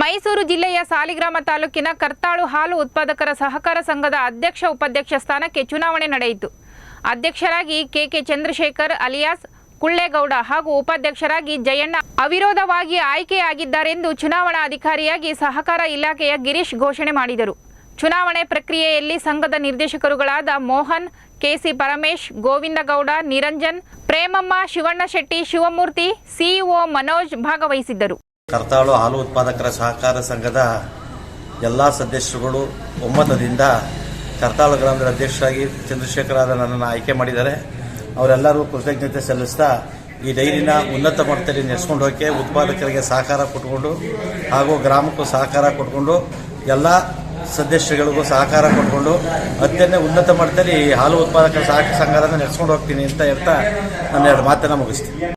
ಮೈಸೂರು ಜಿಲ್ಲೆಯ ಸಾಲಿಗ್ರಾಮ ತಾಲೂಕಿನ ಕರ್ತಾಳು ಹಾಲು ಉತ್ಪಾದಕರ ಸಹಕಾರ ಸಂಘದ ಅಧ್ಯಕ್ಷ ಉಪಾಧ್ಯಕ್ಷ ಸ್ಥಾನಕ್ಕೆ ಚುನಾವಣೆ ನಡೆಯಿತು. ಅಧ್ಯಕ್ಷರಾಗಿ ಕೆಕೆ ಚಂದ್ರಶೇಖರ್ ಅಲಿಯಾಸ್ ಕುಳ್ಳೇಗೌಡ ಹಾಗೂ ಉಪಾಧ್ಯಕ್ಷರಾಗಿ ಜಯಣ್ಣ ಅವಿರೋಧವಾಗಿ ಆಯ್ಕೆಯಾಗಿದ್ದಾರೆಂದು ಚುನಾವಣಾ ಅಧಿಕಾರಿಯಾಗಿ ಸಹಕಾರ ಇಲಾಖೆಯ ಗಿರೀಶ್ ಘೋಷಣೆ ಮಾಡಿದರು. ಚುನಾವಣೆ ಪ್ರಕ್ರಿಯೆಯಲ್ಲಿ ಸಂಘದ ನಿರ್ದೇಶಕರುಗಳಾದ Mohan, K C Paramesh, Govindagowda, Niranjan, Premamma, Shivanna Shetty, Shivamurthy CEO Manoj ಭಾಗವಹಿಸಿದ್ದರು. ಕರ್ತಾಳು ಹಾಲು ಉತ್ಪಾದಕರ ಸಹಕಾರ ಸಂಘದ ಎಲ್ಲ ಸದಸ್ಯರುಗಳು ಒಮ್ಮತದಿಂದ ಕರ್ತಾಳು ಗ್ರಾಮದ ಅಧ್ಯಕ್ಷರಾಗಿ ಚಂದ್ರಶೇಖರ ನನ್ನನ್ನು ಆಯ್ಕೆ ಮಾಡಿದ್ದಾರೆ. ಅವರೆಲ್ಲರೂ ಕೃತಜ್ಞತೆ ಸಲ್ಲಿಸ್ತಾ ಈ ಡೈರಿನ ಉನ್ನತ ಮಟ್ಟದಲ್ಲಿ ನಡೆಸ್ಕೊಂಡು ಹೋಗಿ ಉತ್ಪಾದಕರಿಗೆ ಸಹಕಾರ ಕೊಟ್ಟುಕೊಂಡು ಹಾಗೂ ಗ್ರಾಮಕ್ಕೂ ಸಹಕಾರ ಕೊಟ್ಟುಕೊಂಡು ಎಲ್ಲ ಸದಸ್ಯರುಗಳಿಗೂ ಸಹಕಾರ ಕೊಟ್ಟುಕೊಂಡು ಅತ್ಯಂತ ಉನ್ನತ ಮಟ್ಟದಲ್ಲಿ ಹಾಲು ಉತ್ಪಾದಕರ ಸಹಕಾರ ಸಂಘದನ್ನು ನಡೆಸ್ಕೊಂಡು ಹೋಗ್ತೀನಿ ಅಂತ ಹೇಳ್ತಾ ನನ್ನ ಎರಡು ಮಾತನ್ನು ಮುಗಿಸ್ತೀನಿ.